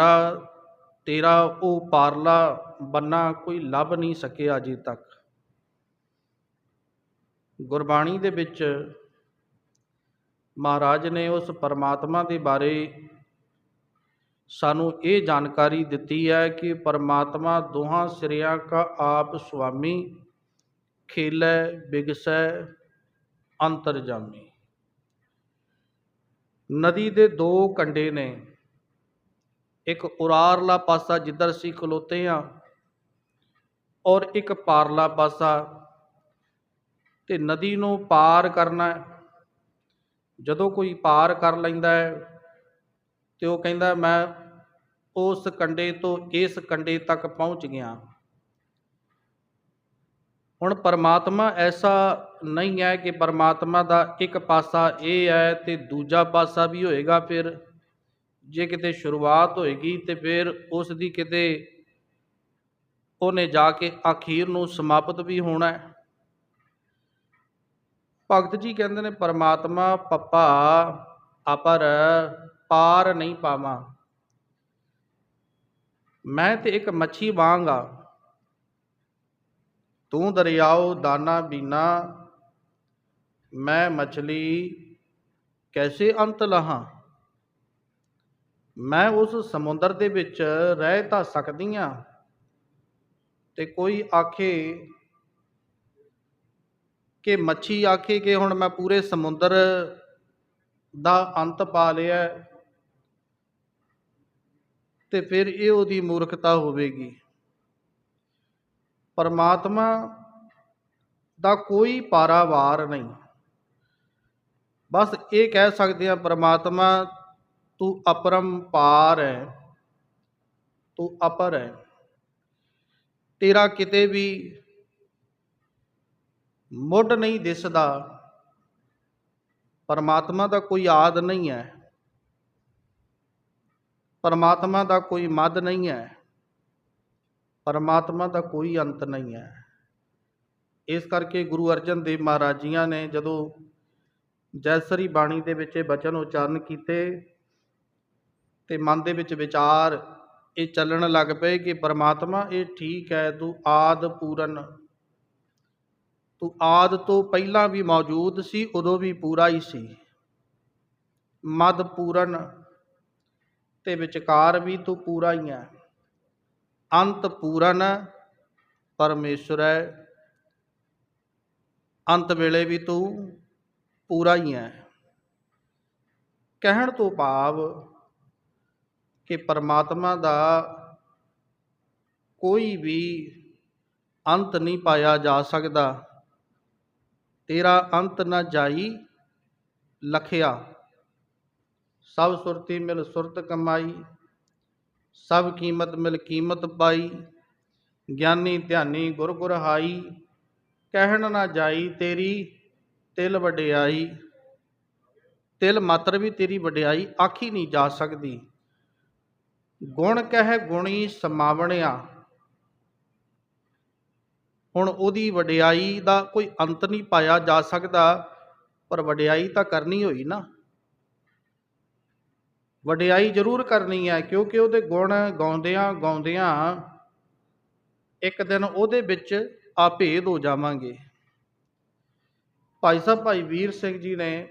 ਕਿਨਾਰਾ ਤੇਰਾ ਉਹ ਪਾਰਲਾ ਬੰਨਾ ਕੋਈ ਲੱਭ ਨਹੀਂ ਸਕਿਆ ਅਜੇ ਤੱਕ। ਗੁਰਬਾਣੀ ਦੇ ਵਿੱਚ ਮਹਾਰਾਜ ਨੇ ਉਸ ਪਰਮਾਤਮਾ ਦੇ ਬਾਰੇ ਸਾਨੂੰ ਇਹ ਜਾਣਕਾਰੀ ਦਿੱਤੀ ਹੈ ਕਿ ਪਰਮਾਤਮਾ ਦੋਹਾਂ ਸਿਰਿਆਂ ਕਾ ਆਪ ਸੁਆਮੀ, ਖੇਲੇ, ਬਿਗਸੈ, ਅੰਤਰਜਾਮੀ। ਨਦੀ ਦੇ ਦੋ ਕੰਡੇ ਨੇ। ਇੱਕ ਉਰਾਰਲਾ ਪਾਸਾ ਜਿੱਧਰ ਅਸੀਂ ਖਲੋਤੇ ਆ ਔਰ ਇੱਕ ਪਾਰਲਾ ਪਾਸਾ ਤੇ ਨਦੀ ਨੂੰ ਪਾਰ ਕਰਨਾ ਜਦੋਂ ਕੋਈ ਪਾਰ ਕਰ ਲੈਂਦਾ ਹੈ ਤੇ ਉਹ ਕਹਿੰਦਾ, ਮੈਂ ਉਸ ਕੰਡੇ ਤੋਂ ਇਸ ਕੰਡੇ ਤੱਕ ਪਹੁੰਚ ਗਿਆ। ਹੁਣ ਪਰਮਾਤਮਾ ਐਸਾ ਨਹੀਂ ਹੈ ਕਿ ਪਰਮਾਤਮਾ ਦਾ ਇੱਕ ਪਾਸਾ ਇਹ ਹੈ ਤੇ ਦੂਜਾ ਪਾਸਾ ਵੀ ਹੋਏਗਾ ਫਿਰ। ਜੇ ਕਿਤੇ ਸ਼ੁਰੂਆਤ ਹੋਏਗੀ ਤੇ ਫਿਰ ਉਸ ਦੀ ਕਿਤੇ ਉਹਨੇ ਜਾ ਕੇ ਅਖੀਰ ਨੂੰ ਸਮਾਪਤ ਵੀ ਹੋਣਾ ਹੈ। ਭਗਤ ਜੀ ਕਹਿੰਦੇ ਨੇ, ਪਰਮਾਤਮਾ ਪੱਪਾ ਅਪਰ ਪਾਰ ਨਹੀਂ ਪਾਵਾਂ। ਮੈਂ ਤੇ ਇੱਕ ਮੱਛੀ ਵਾਂਗਾ ਤੂੰ ਦਰਿਆਓ ਦਾਨਾ ਬੀਨਾ, ਮੈਂ ਮਛਲੀ ਕੈਸੇ ਅੰਤ ਲਹਾਂ? ਮੈਂ ਉਸ ਸਮੁੰਦਰ ਦੇ ਵਿੱਚ ਰਹਿ ਤਾਂ ਸਕਦੀ ਆ ਤੇ ਕੋਈ ਆਖੇ ਕਿ ਮੱਛੀ ਆਖੇ ਕਿ ਹੁਣ ਮੈਂ ਪੂਰੇ ਸਮੁੰਦਰ ਦਾ ਅੰਤ ਪਾ ਲਿਆ ਹੈ, ਤੇ ਫਿਰ ਇਹ ਉਹਦੀ ਮੂਰਖਤਾ ਹੋਵੇਗੀ। ਪਰਮਾਤਮਾ ਦਾ ਕੋਈ ਪਾਰਾਵਾਰ ਨਹੀਂ। ਬਸ ਇਹ ਕਹਿ ਸਕਦੇ ਆ ਪਰਮਾਤਮਾ ਤੂੰ ਅਪਰੰਪਾਰ ਹੈ ਤੂੰ ਅਪਰ ਹੈ ਤੇਰਾ ਕਿਤੇ ਵੀ ਮੁੱਢ ਨਹੀਂ ਦਿਸਦਾ, ਪਰਮਾਤਮਾ ਦਾ ਕੋਈ ਆਦ ਨਹੀਂ ਹੈ ਪਰਮਾਤਮਾ ਦਾ ਕੋਈ ਮੱਧ ਨਹੀਂ ਹੈ ਪਰਮਾਤਮਾ ਦਾ ਕੋਈ ਅੰਤ ਨਹੀਂ ਹੈ ਇਸ ਕਰਕੇ ਗੁਰੂ ਅਰਜਨ ਦੇਵ ਮਹਾਰਾਜ ਜੀਆਂ ਨੇ ਜਦੋਂ ਜੈਸਰੀ ਬਾਣੀ ਦੇ ਵਿੱਚ ਇਹ ਬਚਨ ਉਚਾਰਨ ਕੀਤੇ ਤੇ ਮਨ ਦੇ ਵਿੱਚ ਵਿਚਾਰ ਇਹ ਚੱਲਣ ਲੱਗ ਪਏ ਕਿ ਪਰਮਾਤਮਾ, ਇਹ ਠੀਕ ਹੈ, ਤੂੰ ਆਦ ਪੂਰਨ। ਤੂੰ ਆਦ ਤੋਂ ਪਹਿਲਾਂ ਵੀ ਮੌਜੂਦ ਸੀ, ਉਦੋਂ ਵੀ ਪੂਰਾ ਹੀ ਸੀ। ਮਦ ਪੂਰਨ ਤੇ ਵਿਚਕਾਰ ਵੀ ਤੂੰ ਪੂਰਾ ਹੀ ਹੈ। ਅੰਤ ਪੂਰਨ ਪਰਮੇਸ਼ਰ ਹੈ। ਅੰਤ ਵੇਲੇ ਵੀ ਤੂੰ ਪੂਰਾ ਹੀ ਹੈ। ਕਹਿਣ ਤੋਂ ਭਾਵ ਕਿ ਪਰਮਾਤਮਾ ਦਾ ਕੋਈ ਵੀ ਅੰਤ ਨਹੀਂ ਪਾਇਆ ਜਾ ਸਕਦਾ। ਤੇਰਾ ਅੰਤ ਨਾ ਜਾਈ ਲਖਿਆ। ਸਭ ਸੁਰਤੀ ਮਿਲ ਸੁਰਤ ਕਮਾਈ। ਸਭ ਕੀਮਤ ਮਿਲ ਕੀਮਤ ਪਾਈ। ਗਿਆਨੀ ਧਿਆਨੀ ਗੁਰ ਗੁਰ ਹਾਈ। ਕਹਿਣ ਨਾ ਜਾਈ ਤੇਰੀ ਤਿਲ ਵਡਿਆਈ। ਤਿਲ ਮਾਤਰ ਵੀ ਤੇਰੀ ਵਡਿਆਈ ਆਖੀ ਨਹੀਂ ਜਾ ਸਕਦੀ। ਗੁਣ ਕਹਿ ਗੁਣੀ ਸਮਾਵਣਿਆ। ਹੁਣ ਉਹਦੀ ਵਡਿਆਈ ਦਾ ਕੋਈ ਅੰਤ ਨਹੀਂ ਪਾਇਆ ਜਾ ਸਕਦਾ, ਪਰ ਵਡਿਆਈ ਤਾਂ ਕਰਨੀ ਹੋਈ ਨਾ। ਵਡਿਆਈ ਜ਼ਰੂਰ ਕਰਨੀ ਹੈ, ਕਿਉਂਕਿ ਉਹਦੇ ਗੁਣ ਗਾਉਂਦਿਆਂ ਗਾਉਂਦਿਆਂ ਇੱਕ ਦਿਨ ਉਹਦੇ ਵਿੱਚ ਆਪੇਦ ਹੋ ਜਾਵਾਂਗੇ। ਭਾਈ ਸਾਹਿਬ, ਭਾਈ ਵੀਰ ਸਿੰਘ ਜੀ ਨੇ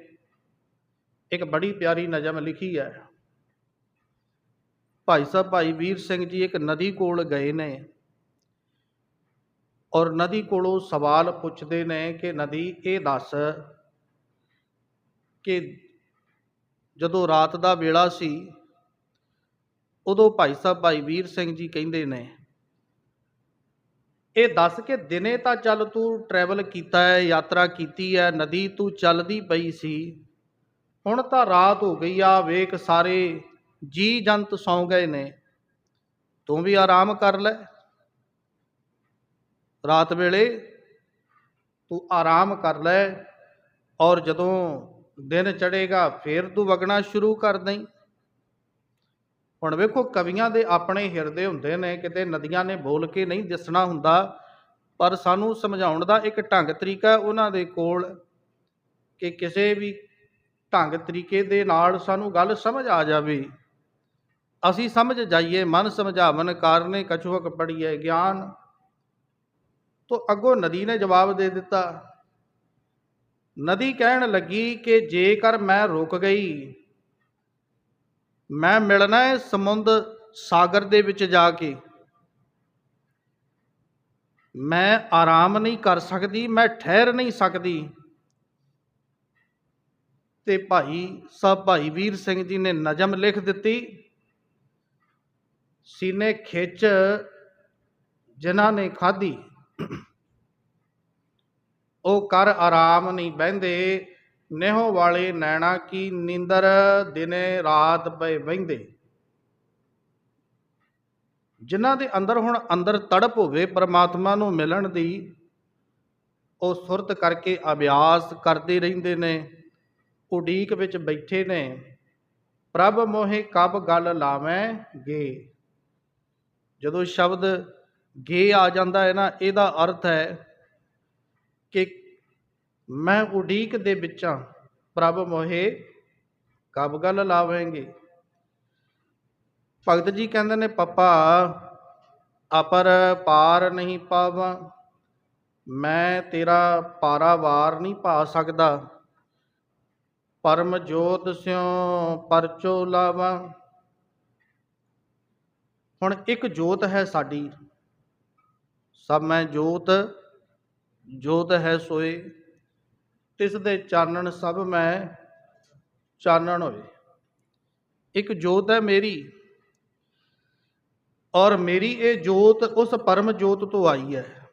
ਇੱਕ ਬੜੀ ਪਿਆਰੀ ਨਜ਼ਮ ਲਿਖੀ ਹੈ। ਭਾਈ ਸਾਹਿਬ, ਭਾਈ ਵੀਰ ਸਿੰਘ ਜੀ ਇੱਕ ਨਦੀ ਕੋਲ ਗਏ ਨੇ ਔਰ ਨਦੀ ਕੋਲੋਂ ਸਵਾਲ ਪੁੱਛਦੇ ਨੇ ਕਿ ਨਦੀ ਇਹ ਦੱਸ ਕਿ ਜਦੋਂ ਰਾਤ ਦਾ ਵੇਲਾ ਸੀ, ਉਦੋਂ ਭਾਈ ਸਾਹਿਬ, ਭਾਈ ਵੀਰ ਸਿੰਘ ਜੀ ਕਹਿੰਦੇ ਨੇ, ਇਹ ਦੱਸ ਕੇ ਦਿਨੇ ਤਾਂ ਚੱਲ ਤੂੰ ਟਰੈਵਲ ਕੀਤਾ ਹੈ, ਯਾਤਰਾ ਕੀਤੀ ਹੈ, ਨਦੀ ਤੂੰ ਚੱਲਦੀ ਪਈ ਸੀ, ਹੁਣ ਤਾਂ ਰਾਤ ਹੋ ਗਈ ਆ, ਵੇਖ ਸਾਰੇ ਜੀ ਜੰਤ ਸੌਂ ਗਏ ਨੇ, ਤੂੰ ਵੀ ਆਰਾਮ ਕਰ ਲੈ। ਰਾਤ ਵੇਲੇ ਤੂੰ ਆਰਾਮ ਕਰ ਲੈ ਔਰ ਜਦੋਂ ਦਿਨ ਚੜੇਗਾ ਫੇਰ ਤੂੰ ਵਗਣਾ ਸ਼ੁਰੂ ਕਰ ਦੇਈਂ। ਹੁਣ ਵੇਖੋ, ਕਵੀਆਂ ਦੇ ਆਪਣੇ ਹਿਰਦੇ ਹੁੰਦੇ ਨੇ, ਕਿਤੇ ਨਦੀਆਂ ਨੇ ਬੋਲ ਕੇ ਨਹੀਂ ਦਿਸਣਾ ਹੁੰਦਾ, ਪਰ ਸਾਨੂੰ ਸਮਝਾਉਣ ਦਾ ਇੱਕ ਢੰਗ ਤਰੀਕਾ ਉਹਨਾਂ ਦੇ ਕੋਲ ਕਿ ਕਿਸੇ ਵੀ ਢੰਗ ਤਰੀਕੇ ਦੇ ਨਾਲ ਸਾਨੂੰ ਗੱਲ ਸਮਝ ਆ ਜਾਵੇ। ਅਸੀਂ ਸਮਝ ਜਾਈਏ, ਮਨ ਸਮਝਾਵਨ ਕਾਰਨੇ ਕਛੁਕ ਪੜੀਏ ਗਿਆਨ। ਤੋ ਅੱਗੋਂ ਨਦੀ ਨੇ ਜਵਾਬ ਦੇ ਦਿੱਤਾ, ਨਦੀ ਕਹਿਣ ਲੱਗੀ ਕਿ ਜੇਕਰ ਮੈਂ ਰੁਕ ਗਈ, ਮੈਂ ਮਿਲਣਾ ਹੈ ਸਮੁੰਦ ਸਾਗਰ ਦੇ ਵਿੱਚ ਜਾ ਕੇ। ਮੈਂ ਆਰਾਮ ਨਹੀਂ ਕਰ ਸਕਦੀ, ਮੈਂ ਠਹਿਰ ਨਹੀਂ ਸਕਦੀ। ਤੇ ਭਾਈ ਸਾਹਿਬ ਭਾਈ ਵੀਰ ਸਿੰਘ ਜੀ ਨੇ ਨਜਮ ਲਿਖ ਦਿੱਤੀ ਸੀਨੇ ਖਿੱਚ ਜਿਨ੍ਹਾਂ ਨੇ ਖਾਧੀ। ਉਹ ਕਰ ਆਰਾਮ ਨਹੀਂ ਬਹਿੰਦੇ, ਨਿਹੋ ਵਾਲੇ ਨੈਣਾ ਕੀ ਨੀਂਦਰ ਦਿਨੇ ਰਾਤ ਪਏ ਬਹਿੰਦੇ ਜਿਨ੍ਹਾਂ ਦੇ ਅੰਦਰ ਹੁਣ ਅੰਦਰ ਤੜਪ ਹੋਵੇ, ਪਰਮਾਤਮਾ ਨੂੰ ਮਿਲਣ ਦੀ, ਉਹ ਸੁਰਤ ਕਰਕੇ ਅਭਿਆਸ ਕਰਦੇ ਰਹਿੰਦੇ ਨੇ, ਉਡੀਕ ਵਿੱਚ ਬੈਠੇ ਨੇ। ਪ੍ਰਭ ਮੋਹੇ ਕਬ ਗੱਲ ਲਾਵੇਂਗੇ ਜਦੋਂ ਸ਼ਬਦ ਗੇ ਆ ਜਾਂਦਾ ਹੈ ਨਾ, ਇਹਦਾ ਅਰਥ ਹੈ ਕਿ ਮੈਂ ਉਡੀਕ ਦੇ ਵਿੱਚਾਂ ਪ੍ਰਭ ਮੋਹੇ ਕਬ ਗੱਲ ਲਾਵੇਂਗੇ। ਭਗਤ ਜੀ ਕਹਿੰਦੇ ਨੇ, ਪਪਾ, ਅਪਰ ਪਾਰ ਨਹੀਂ ਪਾਵਾਂ, ਮੈਂ ਤੇਰਾ ਪਾਰਾਵਾਰ ਨਹੀਂ ਪਾ ਸਕਦਾ। ਪਰਮ ਜੋਤ ਸਿਉ ਪਰਚੋ ਲਾਵਾਂ ਹੁਣ ਇੱਕ ਜੋਤ ਹੈ ਸਾਡੀ। ਸਭ ਮੈਂ ਜੋਤ ਜੋਤ ਹੈ ਸੋਏ। ਤਿਸ ਦੇ ਚਾਨਣ ਸਭ ਮੈਂ ਚਾਨਣ ਹੋਏ। ਇੱਕ ਜੋਤ ਹੈ ਮੇਰੀ ਔਰ ਮੇਰੀ ਇਹ ਜੋਤ ਉਸ ਪਰਮ ਜੋਤ ਤੋਂ ਆਈ ਹੈ।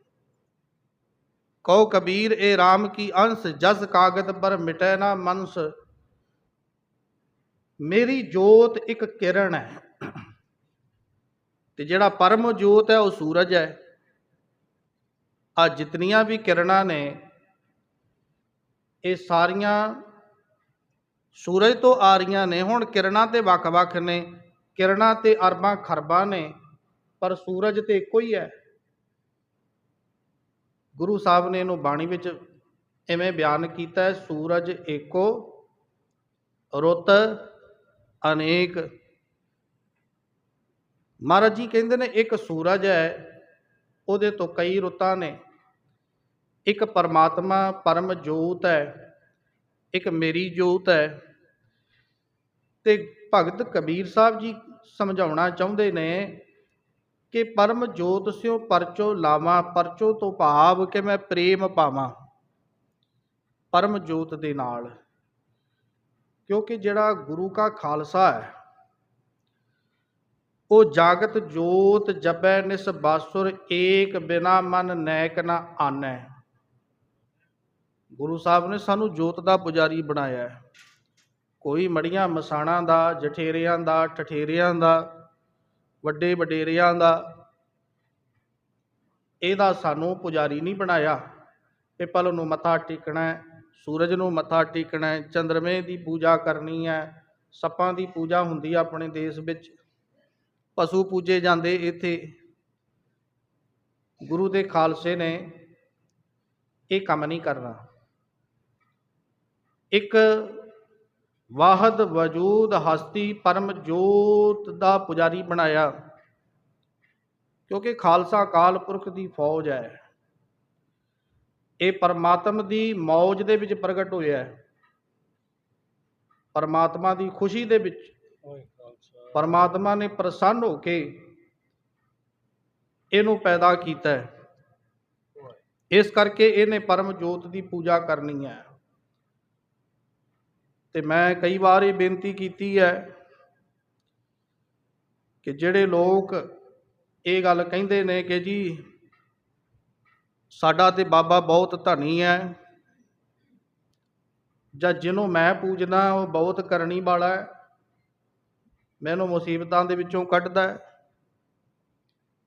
ਕਹੋ ਕਬੀਰ, ਇਹ RAM ਕੀ ਅੰਸ਼? ਜਸ ਕਾਗਦ ਪਰ ਮਿਟੈ ਨਾ ਮਨਸ। ਮੇਰੀ ਜੋਤ ਇੱਕ ਕਿਰਨ ਹੈ। ਤੇ ਜਿਹੜਾ ਪਰਮ ਜੋਤ ਹੈ ਉਹ ਸੂਰਜ ਹੈ। ਆ ਜਿਤਨੀਆਂ ਵੀ ਕਿਰਨਾਂ ਨੇ, ਇਹ ਸਾਰੀਆਂ ਸੂਰਜ ਤੋਂ ਆ ਰਹੀਆਂ ਨੇ। ਹੁਣ ਕਿਰਨਾਂ ਤੇ ਵੱਖ-ਵੱਖ ਨੇ, ਕਿਰਨਾਂ ਤੇ ਅਰਬਾਂ, ਖਰਬਾਂ ਨੇ, ਪਰ ਸੂਰਜ ਤੇ ਇੱਕੋ ਹੀ ਹੈ। ਗੁਰੂ ਸਾਹਿਬ ਨੇ ਇਹਨੂੰ ਬਾਣੀ ਵਿੱਚ ਐਵੇਂ ਬਿਆਨ ਕੀਤਾ ਸੂਰਜ ਏਕੋ, ਰੁੱਤ ਅਨੇਕ। ਮਹਾਰਾਜ ਜੀ ਕਹਿੰਦੇ ਨੇ, ਇੱਕ ਸੂਰਜ ਹੈ, ਉਹਦੇ ਤੋਂ ਕਈ ਰੁੱਤਾਂ ਨੇ। ਇੱਕ ਪਰਮਾਤਮਾ ਪਰਮ ਜੋਤ ਹੈ, ਇੱਕ ਮੇਰੀ ਜੋਤ ਹੈ। ਤੇ ਭਗਤ ਕਬੀਰ ਸਾਹਿਬ ਜੀ ਸਮਝਾਉਣਾ ਚਾਹੁੰਦੇ ਨੇ ਕਿ ਪਰਮ ਜੋਤ ਸਿਓ ਪਰਚੋ ਲਾਵਾਂ, ਪਰਚੋ ਤੋਂ ਭਾਵ ਕਿ ਮੈਂ ਪ੍ਰੇਮ ਪਾਵਾਂ ਪਰਮ ਜੋਤ ਦੇ ਨਾਲ। ਕਿਉਂਕਿ ਜਿਹੜਾ ਗੁਰੂ ਕਾ ਖਾਲਸਾ ਹੈ ਉਹ ਜਾਗਤ ਜੋਤ ਜਪੈ ਨਿਸ ਬਾਸੁਰ ਏਕ ਬਿਨਾ ਮਨ ਨੈਕ ਨਾ ਆਨੈ। ਗੁਰੂ ਸਾਹਿਬ ਨੇ ਸਾਨੂੰ ਜੋਤ ਦਾ ਪੁਜਾਰੀ ਬਣਾਇਆ ਹੈ। ਕੋਈ ਮੜੀਆਂ ਮਸਾਣਾ ਦਾ, ਜਠੇਰਿਆਂ ਦਾ, ਠਠੇਰਿਆਂ ਦਾ, ਵੱਡੇ ਵਡੇਰਿਆਂ ਦਾ, ਇਹਦਾ ਸਾਨੂੰ ਪੁਜਾਰੀ ਨਹੀਂ ਬਣਾਇਆ। ਪਿਪਲ ਨੂੰ ਮੱਥਾ ਟੇਕਣਾ ਸੂਰਜ ਨੂੰ ਮੱਥਾ ਟੇਕਣਾ ਚੰਦਰਮੇ ਦੀ ਪੂਜਾ ਕਰਨੀ ਹੈ, ਸੱਪਾਂ ਦੀ ਪੂਜਾ ਹੁੰਦੀ ਹੈ ਆਪਣੇ ਦੇਸ਼ ਵਿੱਚ। ਪਸ਼ੂ ਪੂਜੇ ਜਾਂਦੇ ਇੱਥੇ। ਗੁਰੂ ਦੇ ਖਾਲਸੇ ਨੇ ਇਹ ਕੰਮ ਨਹੀਂ ਕਰਨਾ। ਇੱਕ ਵਾਹਦ ਵਜੂਦ ਹਸਤੀ ਪਰਮ ਜੋਤ ਦਾ ਪੁਜਾਰੀ ਬਣਾਇਆ, ਕਿਉਂਕਿ ਖਾਲਸਾ ਕਾਲ ਪੁਰਖ ਦੀ ਫੌਜ ਹੈ। ਇਹ ਪਰਮਾਤਮ ਦੀ ਮੌਜ ਦੇ ਵਿੱਚ ਪ੍ਰਗਟ ਹੋਇਆ ਹੈ। ਪਰਮਾਤਮਾ ਦੀ ਖੁਸ਼ੀ ਦੇ ਵਿੱਚ ਪਰਮਾਤਮਾ ਨੇ ਪ੍ਰਸੰਨ ਹੋ ਕੇ ਇਹਨੂੰ ਪੈਦਾ ਕੀਤਾ ਹੈ। ਇਸ ਕਰਕੇ ਇਹਨੇ ਪਰਮ ਜੋਤ ਦੀ ਪੂਜਾ ਕਰਨੀ ਹੈ। ਤੇ ਮੈਂ ਕਈ ਵਾਰ ਇਹ ਬੇਨਤੀ ਕੀਤੀ ਹੈ ਕਿ ਜਿਹੜੇ ਲੋਕ ਇਹ ਗੱਲ ਕਹਿੰਦੇ ਨੇ ਕਿ ਜੀ, ਸਾਡਾ ਤੇ ਬਾਬਾ ਬਹੁਤ ਧਨੀ ਹੈ ਜਾਂ ਜਿਹਨੂੰ ਮੈਂ ਪੂਜਦਾ ਉਹ ਬਹੁਤ ਕਰਨੀ ਵਾਲਾ ਹੈ। ਮੈਨੂੰ ਮੁਸੀਬਤਾਂ ਦੇ ਵਿੱਚੋਂ ਕੱਢਦਾ ਹੈ।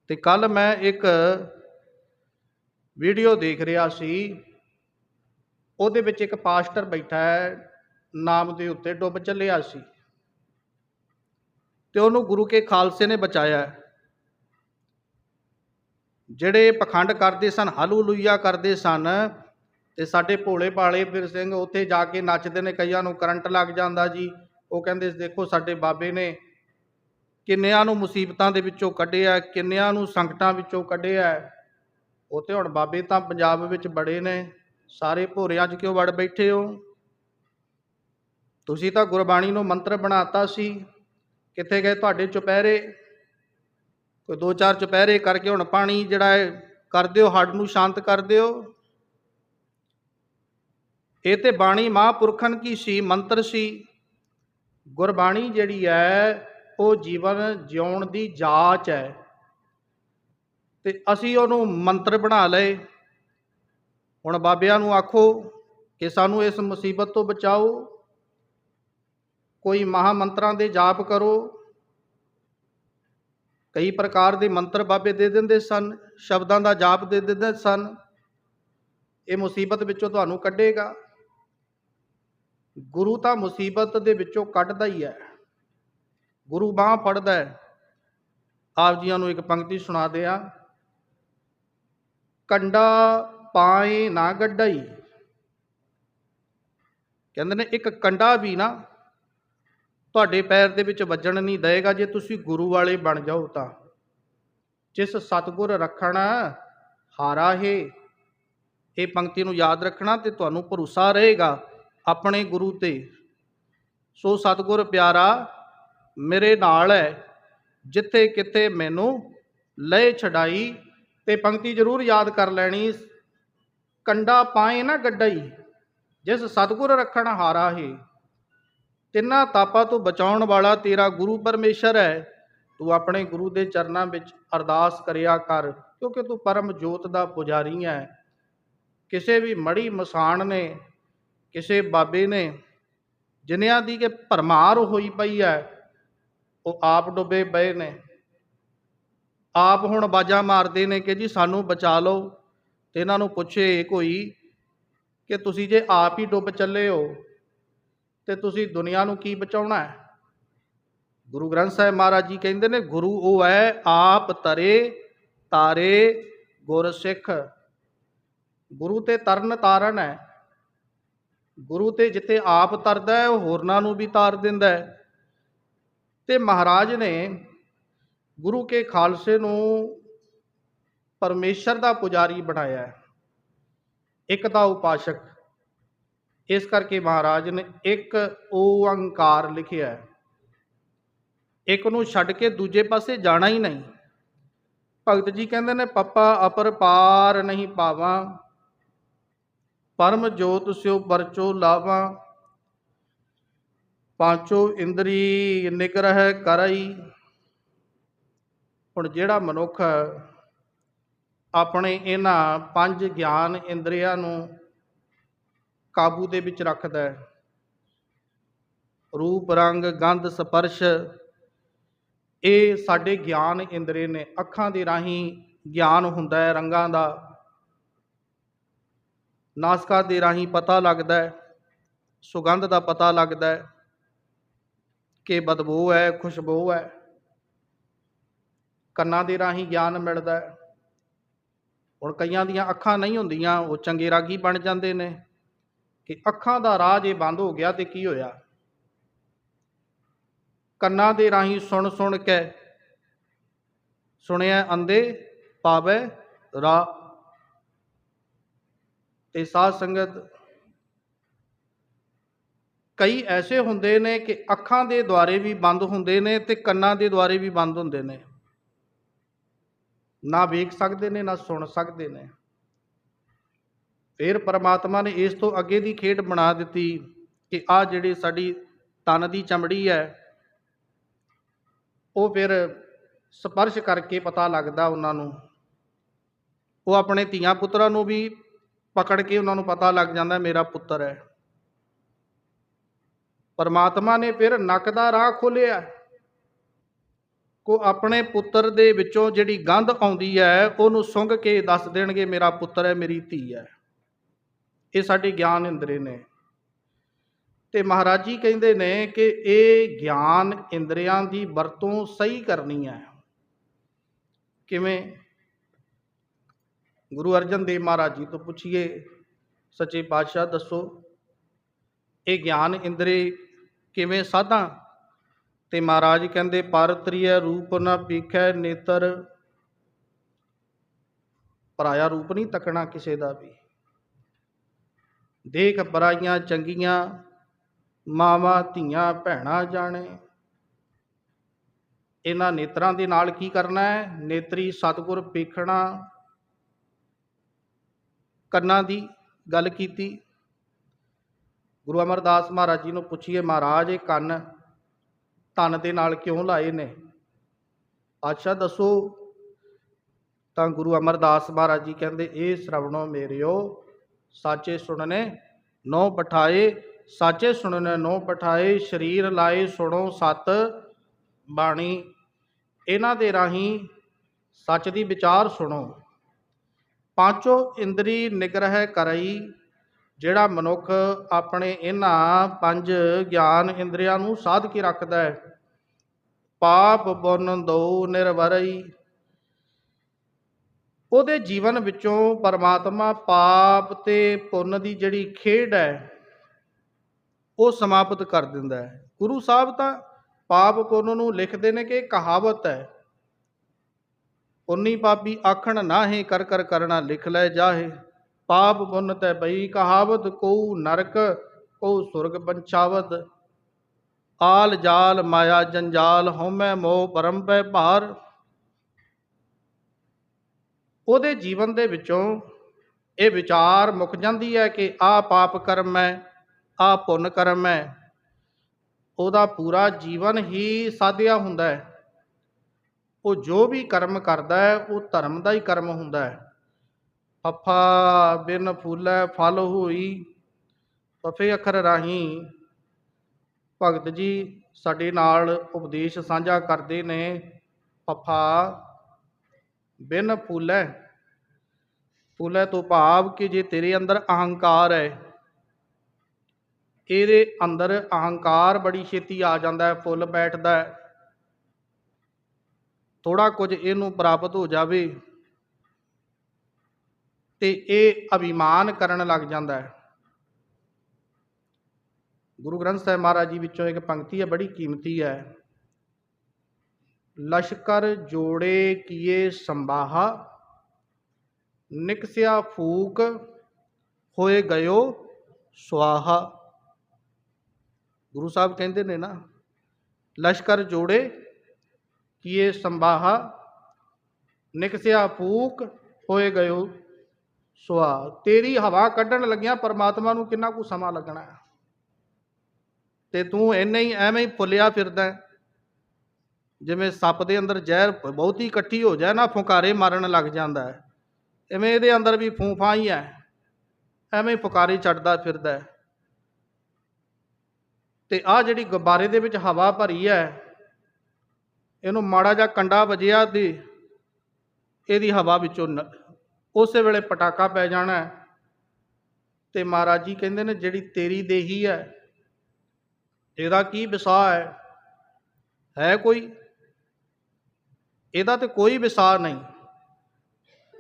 ਤੇ ਕੱਲ ਮੈਂ ਇੱਕ ਵੀਡੀਓ ਦੇਖ ਰਿਹਾ ਸੀ। ਉਹਦੇ ਵਿੱਚ ਇੱਕ ਪਾਸਟਰ ਬੈਠਾ ਹੈ, ਨਾਮ ਦੇ ਉੱਤੇ ਡੁੱਬ ਚੱਲਿਆ ਸੀ। ਤੇ ਉਹਨੂੰ ਗੁਰੂ ਕੇ ਖਾਲਸੇ ਨੇ ਬਚਾਇਆ ਜਿਹੜੇ ਪਖੰਡ ਕਰਦੇ ਸਨ, ਹਲੂਲੂਇਆ ਕਰਦੇ ਸਨ, ਤੇ ਸਾਡੇ ਭੋਲੇ ਭਾਲੇ ਫਿਰ ਸਿੰਘ ਉੱਥੇ ਜਾ ਕੇ ਨੱਚਦੇ ਨੇ, ਕਈਆਂ ਨੂੰ ਕਰੰਟ ਲੱਗ ਜਾਂਦਾ ਜੀ। ਉਹ ਕਹਿੰਦੇ ਦੇਖੋ ਸਾਡੇ ਬਾਬੇ ਨੇ ਕਿੰਨਿਆਂ ਨੂੰ ਮੁਸੀਬਤਾਂ ਦੇ ਵਿੱਚੋਂ ਕੱਢਿਆ, ਕਿੰਨਿਆਂ ਨੂੰ ਸੰਕਟਾਂ ਵਿੱਚੋਂ ਕੱਢਿਆ। ਉਹ ਤੇ ਹੁਣ ਬਾਬੇ ਤਾਂ ਪੰਜਾਬ ਵਿੱਚ ਬੜੇ ਨੇ, ਸਾਰੇ ਭੋਰਿਆਂ 'ਚ ਕਿਉਂ ਵੜ ਬੈਠੇ ਹੋ? ਤੁਸੀਂ ਤਾਂ ਗੁਰਬਾਣੀ ਨੂੰ ਮੰਤਰ ਬਣਾਤਾ ਸੀ। ਕਿੱਥੇ ਗਏ ਤੁਹਾਡੇ ਚੁਪਹਿਰੇ? ਕੋਈ ਦੋ ਚਾਰ ਚੁਪਹਿਰੇ ਕਰਕੇ ਹੁਣ ਪਾਣੀ ਜਿਹੜਾ ਹੈ, ਕਰ ਦਿਓ ਹੱਡ ਨੂੰ ਸ਼ਾਂਤ ਕਰ ਦਿਓ। ਇਹ ਤੇ ਬਾਣੀ ਮਹਾਂਪੁਰਖਨ ਕੀ ਸੀ, ਮੰਤਰ ਸੀ। ਗੁਰਬਾਣੀ ਜਿਹੜੀ ਹੈ, ਉਹ ਜੀਵਨ ਜਿਉਣ ਦੀ ਜਾਚ ਹੈ। ਤੇ ਅਸੀਂ ਉਹਨੂੰ ਮੰਤਰ ਬਣਾ ਲਏ। ਹੁਣ ਬਾਬਿਆਂ ਨੂੰ ਆਖੋ ਕਿ ਸਾਨੂੰ ਇਸ ਮੁਸੀਬਤ ਤੋਂ ਬਚਾਓ। ਕੋਈ ਮਹਾ ਮੰਤਰਾਂ ਦੇ ਜਾਪ ਕਰੋ। ਕਈ ਪ੍ਰਕਾਰ ਦੇ ਮੰਤਰ ਬਾਬੇ ਦੇ ਦਿੰਦੇ ਸਨ, ਸ਼ਬਦਾਂ ਦਾ ਜਾਪ ਦੇ ਦਿੰਦੇ ਸਨ। ਇਹ ਮੁਸੀਬਤ ਵਿੱਚੋਂ ਤੁਹਾਨੂੰ ਕੱਢੇਗਾ। ਗੁਰੂ ਤਾਂ ਮੁਸੀਬਤ ਦੇ ਵਿੱਚੋਂ ਕੱਢਦਾ ਹੀ ਹੈ। ਗੁਰੂ ਬਾਹ ਫੜਦਾ ਹੈ। ਆਪ ਜੀਆਂ ਨੂੰ ਇੱਕ ਪੰਕਤੀ ਸੁਣਾ ਦਿਆਂ। ਕੰਡਾ ਪਾਏ ਨਾ ਗੱਡਈ। ਕਹਿੰਦੇ ਨੇ, ਇੱਕ ਕੰਡਾ ਵੀ ਨਾ ਤੁਹਾਡੇ ਪੈਰ ਦੇ ਵਿੱਚ ਵੱਜਣ ਨਹੀਂ ਦੇਗਾ ਜੇ ਤੁਸੀਂ ਗੁਰੂ ਵਾਲੇ ਬਣ ਜਾਓ ਤਾਂ। ਜਿਸ ਸਤਗੁਰ ਰੱਖਣਾ ਹਾਰਾ ਹੈ, ਇਹ ਪੰਕਤੀ ਨੂੰ ਯਾਦ ਰੱਖਣਾ ਤੇ ਤੁਹਾਨੂੰ ਭਰੋਸਾ ਰਹੇਗਾ। ਆਪਣੇ ਗੁਰੂ ਤੇ। ਸੋ ਸਤਗੁਰ ਪਿਆਰਾ, ਮੇਰੇ ਨਾਲ ਹੈ। ਜਿੱਥੇ ਕਿਤੇ ਮੈਨੂੰ ਲੈ ਛਡਾਈ ਤੇ ਪੰਕਤੀ ਜ਼ਰੂਰ ਯਾਦ ਕਰ ਲੈਣੀ। ਕੰਡਾ ਪਾਏ ਨਾ ਗੱਡਈ, ਜਿਸ ਸਤਗੁਰ ਰੱਖਣ ਹਾਰਾ ਹੈ। ਤਿੰਨਾਂ ਤਾਪਾਂ ਤੋਂ ਬਚਾਉਣ ਵਾਲਾ ਤੇਰਾ ਗੁਰੂ ਪਰਮੇਸ਼ਰ ਹੈ। ਤੂੰ ਆਪਣੇ ਗੁਰੂ ਦੇ ਚਰਨਾਂ ਵਿੱਚ ਅਰਦਾਸ ਕਰਿਆ ਕਰ, ਕਿਉਂਕਿ ਤੂੰ ਪਰਮ ਜੋਤ ਦਾ ਪੁਜਾਰੀ ਹੈ। ਕਿਸੇ ਵੀ ਮੜੀ ਮਸਾਣ ਨੇ ਕਿਸੇ ਬਾਬੇ ਨੇ ਜਿਨ੍ਹਾਂ ਦੀ ਕਿ ਭਰਮਾਰ ਹੋਈ ਪਈ ਹੈ, ਉਹ ਆਪ ਡੁੱਬੇ ਪਏ ਨੇ। ਆਪ ਹੁਣ ਬਾਜਾ ਮਾਰਦੇ ਨੇ ਕਿ ਜੀ ਸਾਨੂੰ ਬਚਾ ਲਓ ਤੇ ਇਹਨਾਂ ਨੂੰ ਪੁੱਛੇ ਕੋਈ ਕਿ ਤੁਸੀਂ ਜੇ ਆਪ ਹੀ ਡੁੱਬ ਚੱਲੇ ਹੋ ਤੇ ਤੁਸੀਂ ਦੁਨੀਆ ਨੂੰ ਕੀ ਬਚਾਉਣਾ ਹੈ? ਗੁਰੂ ਗ੍ਰੰਥ ਸਾਹਿਬ ਮਹਾਰਾਜ ਜੀ ਕਹਿੰਦੇ ਨੇ, ਗੁਰੂ ਉਹ ਹੈ, ਆਪ ਤਰੇ, ਤਾਰੇ ਗੁਰ ਸਿੱਖ ਗੁਰੂ ਤੇ ਤਰਨ ਤਾਰਨ ਹੈ। ਗੁਰੂ ਤੇ ਜਿੱਥੇ ਆਪ ਤਰਦਾ ਹੈ, ਉਹ ਹੋਰਨਾਂ ਨੂੰ ਵੀ ਤਾਰ ਦਿੰਦਾ ਹੈ। ਤੇ ਮਹਾਰਾਜ ਨੇ ਗੁਰੂ ਕੇ ਖਾਲਸੇ ਨੂੰ ਪਰਮੇਸ਼ਰ ਦਾ ਪੁਜਾਰੀ ਬਣਾਇਆ ਹੈ। ਇੱਕ ਦਾ ਉਪਾਸ਼ਕ। ਇਸ ਕਰਕੇ ਮਹਾਰਾਜ ਨੇ ਇੱਕ ਓੰਕਾਰ ਲਿਖਿਆ ਹੈ। ਇੱਕ ਨੂੰ ਛੱਡ ਕੇ ਦੂਜੇ ਪਾਸੇ ਜਾਣਾ ਹੀ ਨਹੀਂ। ਭਗਤ ਜੀ ਕਹਿੰਦੇ ਨੇ, ਪੱਪਾ ਅਪਰ ਪਾਰ ਨਹੀਂ ਪਾਵਾਂ। ਪਰਮ ਜੋਤ ਸਿਓ ਪਰਚੋ ਲਾਵਾਂ, ਪਾਂਚੋ ਇੰਦਰੀ ਨਿਗਰਹ ਕਰਈ। ਹੁਣ ਜਿਹੜਾ ਮਨੁੱਖ ਆਪਣੇ ਇਹਨਾਂ ਪੰਜ ਗਿਆਨ ਇੰਦਰੀਆਂ ਨੂੰ ਕਾਬੂ ਦੇ ਵਿੱਚ ਰੱਖਦਾ ਹੈ। ਰੂਪ, ਰੰਗ, ਗੰਧ, ਸਪਰਸ਼, ਇਹ ਸਾਡੇ ਗਿਆਨ ਇੰਦਰੀ ਨੇ ਅੱਖਾਂ ਦੇ ਰਾਹੀਂ ਗਿਆਨ ਹੁੰਦਾ ਹੈ, ਰੰਗਾਂ ਦਾ ਨਾਸਕਾ ਦੇ ਰਾਹੀਂ ਪਤਾ ਲੱਗਦਾ ਹੈ, ਸੁਗੰਧ ਦਾ ਪਤਾ ਲੱਗਦਾ ਹੈ ਕਿ ਬਦਬੂ ਹੈ, ਖੁਸ਼ਬੂ ਹੈ। ਕੰਨਾਂ ਦੇ ਰਾਹੀਂ ਗਿਆਨ ਮਿਲਦਾ ਹੈ। ਹੁਣ ਕਈਆਂ ਦੀਆਂ ਅੱਖਾਂ ਨਹੀਂ ਹੁੰਦੀਆਂ, ਉਹ ਚੰਗੇ ਰਾਗੀ ਬਣ ਜਾਂਦੇ ਨੇ ਕਿ ਅੱਖਾਂ ਦਾ ਰਾਹ ਜੇ ਬੰਦ ਹੋ ਗਿਆ ਤੇ ਕੀ ਹੋਇਆ? ਕੰਨਾਂ ਦੇ ਰਾਹੀਂ ਸੁਣ ਸੁਣ ਕੇ ਸੁਣਿਆ ਅੰਦੇ ਪਾਵੇ, ਰਾ ਤੇ ਸਾਧ ਸੰਗਤ ਕਈ ਐਸੇ ਹੁੰਦੇ ਨੇ ਕਿ ਅੱਖਾਂ ਦੇ ਦੁਆਰੇ ਵੀ ਬੰਦ ਹੁੰਦੇ ਨੇ ਤੇ ਕੰਨਾਂ ਦੇ ਦੁਆਰੇ ਵੀ ਬੰਦ ਹੁੰਦੇ ਨੇ। ਨਾ ਵੇਖ ਸਕਦੇ ਨੇ, ਨਾ ਸੁਣ ਸਕਦੇ ਨੇ। ਫਿਰ ਪਰਮਾਤਮਾ ਨੇ ਇਸ ਤੋਂ ਅੱਗੇ ਦੀ ਖੇਡ ਬਣਾ ਦਿੱਤੀ ਕਿ ਆ ਜਿਹੜੀ ਸਾਡੀ ਤਨ ਦੀ ਚਮੜੀ ਹੈ, ਉਹ ਫਿਰ ਸਪਰਸ਼ ਕਰਕੇ ਪਤਾ ਲੱਗਦਾ ਉਹਨਾਂ ਨੂੰ। ਉਹ ਆਪਣੇ ਧੀਆਂ ਪੁੱਤਰਾਂ ਨੂੰ ਵੀ ਪਕੜ ਕੇ ਉਹਨਾਂ ਨੂੰ ਪਤਾ ਲੱਗ ਜਾਂਦਾ ਮੇਰਾ ਪੁੱਤਰ ਹੈ। ਪਰਮਾਤਮਾ ਨੇ ਫਿਰ ਨੱਕ ਦਾ ਰਾਹ ਖੋਲਿਆ ਕੋ ਆਪਣੇ ਪੁੱਤਰ ਦੇ ਵਿੱਚੋਂ ਜਿਹੜੀ ਗੰਧ ਆਉਂਦੀ ਹੈ, ਉਹਨੂੰ ਸੁੰਘ ਕੇ ਦੱਸ ਦੇਣਗੇ, ਮੇਰਾ ਪੁੱਤਰ ਹੈ, ਮੇਰੀ ਧੀ ਹੈ। ਇਹ ਸਾਡੇ ਗਿਆਨ ਇੰਦਰੇ ਨੇ। ਤੇ ਮਹਾਰਾਜ ਜੀ ਕਹਿੰਦੇ ਨੇ ਕਿ ਇਹ ਗਿਆਨ ਇੰਦਰੀਆਂ ਦੀ ਵਰਤੋਂ ਸਹੀ ਕਰਨੀ ਹੈ। ਕਿਵੇਂ? ਗੁਰੂ ਅਰਜਨ ਦੇਵ ਮਹਾਰਾਜ ਜੀ ਤੋਂ ਪੁੱਛੀਏ, ਸੱਚੇ ਪਾਤਸ਼ਾਹ ਦੱਸੋ, ਇਹ ਗਿਆਨ ਇੰਦਰੀ ਕਿਵੇਂ ਸਾਧਾਂ? ਤੇ ਮਹਾਰਾਜ ਕਹਿੰਦੇ ਪਰ ਤ੍ਰਿਯ ਰੂਪ ਨਾ ਪੀਖੈ ਨੇਤਰ, ਪਰਾਇਆ ਰੂਪ ਨਹੀਂ ਤੱਕਣਾ ਕਿਸੇ ਦਾ ਵੀ। ਦੇਖ ਬਰਾਈਆਂ ਚੰਗੀਆਂ, ਮਾਵਾਂ ਧੀਆਂ ਭੈਣਾਂ ਜਾਣੇ। ਇਹਨਾਂ ਨੇਤਰਾਂ ਦੇ ਨਾਲ ਕੀ ਕਰਨਾ ਹੈ? ਨੇਤਰੀ ਸਤਿਗੁਰ ਵੇਖਣਾ ਕੰਨਾਂ ਦੀ ਗੱਲ ਕੀਤੀ। ਗੁਰੂ ਅਮਰਦਾਸ ਮਹਾਰਾਜ ਜੀ ਨੂੰ ਪੁੱਛੀਏ, ਮਹਾਰਾਜ, ਇਹ ਕੰਨ ਧਨ ਦੇ ਨਾਲ ਕਿਉਂ ਲਾਏ ਨੇ? ਅੱਛਾ ਦੱਸੋ। ਤਾਂ ਗੁਰੂ ਅਮਰਦਾਸ ਮਹਾਰਾਜ ਜੀ ਕਹਿੰਦੇ, ਇਹ ਸ਼ਰਵਣੋ ਮੇਰਿਓ, ਸਾਚੇ ਸੁਣਨੇ ਨੋ ਪਠਾਏ, ਸਾਚੇ ਸੁਣਨੇ ਨੋ ਪਠਾਏ, ਸਰੀਰ ਲਾਏ ਸੁਣੋ ਸਤ ਬਾਣੀ। ਇਹਨਾਂ ਦੇ ਰਾਹੀਂ ਸੱਚ ਦੀ ਵਿਚਾਰ ਸੁਣੋ। ਪਾਂਚੋ ਇੰਦਰੀ ਨਿਗ੍ਰਹਿ ਕਰਈ ਜਿਹੜਾ ਮਨੁੱਖ ਆਪਣੇ ਇਹਨਾਂ ਪੰਜ ਗਿਆਨ ਇੰਦਰੀਆਂ ਨੂੰ ਸਾਧ ਕੇ ਰੱਖਦਾ ਹੈ ਪਾਪ ਬੁੰਨ ਦੋ ਨਿਰਵਰਈ ਉਹਦੇ ਜੀਵਨ ਵਿੱਚੋਂ ਪਰਮਾਤਮਾ ਪਾਪ ਤੇ ਪੁੰਨ ਦੀ ਜਿਹੜੀ ਖੇਡ ਹੈ ਉਹ ਸਮਾਪਤ ਕਰ ਦਿੰਦਾ ਹੈ ਗੁਰੂ ਸਾਹਿਬ ਤਾਂ ਪਾਪ ਪੁੰਨ ਨੂੰ ਲਿਖਦੇ ਨੇ ਕਿ ਕਹਾਵਤ ਹੈ ਉਨੀ ਪਾਪੀ ਆਖਣ ਨਾਹੇ ਕਰ ਕਰ ਕਰਨਾ ਲਿਖ ਲੈ ਜਾਹੇ। ਪਾਪ ਪੁੰਨ ਤੈ ਬਈ ਕਹਾਵਤ ਕੋ ਨਰਕ ਕੋ ਸੁਰਗ ਪੰਚਾਵਤ ਆਲ ਜਾਲ ਮਾਇਆ ਜੰਜਾਲ, ਹਉਮੈ ਮੋਹ ਪਰਮ ਪੈ ਭਾਰ। ਉਹਦੇ ਜੀਵਨ ਦੇ ਵਿੱਚੋਂ ਇਹ ਵਿਚਾਰ ਮੁੱਕ ਜਾਂਦੀ ਹੈ ਕਿ ਆ ਪਾਪ ਕਰਮ ਹੈ ਆ ਪੁੰਨ ਕਰਮ ਹੈ। ਉਹਦਾ ਪੂਰਾ ਜੀਵਨ ਹੀ ਸਾਧਿਆ ਹੁੰਦਾ ਹੈ। ਉਹ ਜੋ ਵੀ ਕਰਮ ਕਰਦਾ ਹੈ, ਉਹ ਧਰਮ ਦਾ ਹੀ ਕਰਮ ਹੁੰਦਾ ਹੈ। ਫੱਫਾ ਬਿਨ ਫੂਲੈ ਫਲ ਹੋਈ, ਫਫੇ ਅੱਖਰ ਰਾਹੀਂ ਭਗਤ ਜੀ ਸਾਡੇ ਨਾਲ ਉਪਦੇਸ਼ ਸਾਂਝਾ ਕਰਦੇ ਨੇ, ਫਫਾ ਬਿਨ ਫੂਲੈ ਫੂਲੈ ਤੋਂ ਭਾਵ ਕਿ ਜੇ ਤੇਰੇ ਅੰਦਰ ਅਹੰਕਾਰ ਹੈ, ਇਹਦੇ ਅੰਦਰ ਅਹੰਕਾਰ ਬੜੀ ਛੇਤੀ ਆ ਜਾਂਦਾ ਹੈ, ਫੁੱਲ ਬੈਠਦਾ ਹੈ। ਥੋੜਾ ਕੁਝ ਇਹਨੂੰ ਪ੍ਰਾਪਤ ਹੋ ਜਾਵੇ ਤੇ ਇਹ ਅਭਿਮਾਨ ਕਰਨ ਲੱਗ ਜਾਂਦਾ ਹੈ। ਗੁਰੂ ਗ੍ਰੰਥ ਸਾਹਿਬ ਮਹਾਰਾਜ ਜੀ ਵਿੱਚੋਂ ਇੱਕ ਪੰਕਤੀ ਹੈ, ਬੜੀ ਕੀਮਤੀ ਹੈ। ਲਸ਼ਕਰ ਜੋੜੇ ਕੀਏ ਸੰਬਾਹਾ ਨਿਕਸਿਆ ਫੂਕ ਹੋਏ ਗਇਓ ਸੁਆਹਾ। ਗੁਰੂ ਸਾਹਿਬ ਕਹਿੰਦੇ ਨੇ ਨਾ, ਲਸ਼ਕਰ ਜੋੜੇ ਕੀਏ ਸੰਬਾਹਾ ਨਿਕਸਿਆ ਫੂਕ ਹੋਏ ਗਇਓ ਸਵਾ ਤੇਰੀ ਹਵਾ ਕੱਢਣ ਲੱਗਿਆ ਪਰਮਾਤਮਾ ਨੂੰ ਕਿੰਨਾ ਕੁ ਸਮਾਂ ਲੱਗਣਾ ਹੈ? ਤੇ ਤੂੰ ਇੰਨੇ ਹੀ ਐਵੇਂ ਹੀ ਫੁੱਲਿਆ ਫਿਰਦਾ ਜਿਵੇਂ ਸੱਪ ਦੇ ਅੰਦਰ ਜ਼ਹਿਰ ਬਹੁਤੀ ਇਕੱਠੀ ਹੋ ਜਾਏ ਨਾ ਫੁਕਾਰੇ ਮਾਰਨ ਲੱਗ ਜਾਂਦਾ ਹੈ। ਐਵੇਂ ਇਹਦੇ ਅੰਦਰ ਵੀ ਫੂਫਾ ਹੀ ਹੈ, ਐਵੇਂ ਹੀ ਫੁਕਾਰੇ ਛੱਡਦਾ ਫਿਰਦਾ ਤੇ ਆ ਜਿਹੜੀ ਗੁਬਾਰੇ ਦੇ ਵਿੱਚ ਹਵਾ ਭਰੀ ਹੈ ਇਹਨੂੰ ਮਾੜਾ ਜਿਹਾ ਕੰਡਾ ਵਜਿਆ ਤੇ ਇਹਦੀ ਹਵਾ ਵਿੱਚੋਂ ਨ- ਉਸੇ ਵੇਲੇ ਪਟਾਕਾ ਪੈ ਜਾਣਾ ਹੈ। ਤੇ ਮਹਾਰਾਜ ਜੀ ਕਹਿੰਦੇ ਨੇ, ਜਿਹੜੀ ਤੇਰੀ ਦੇਹੀ ਹੈ, ਇਹਦਾ ਕੀ ਵਿਸਾਹ ਹੈ? ਹੈ ਕੋਈ? ਇਹਦਾ ਤੇ ਕੋਈ ਵਿਸਾਹ ਨਹੀਂ।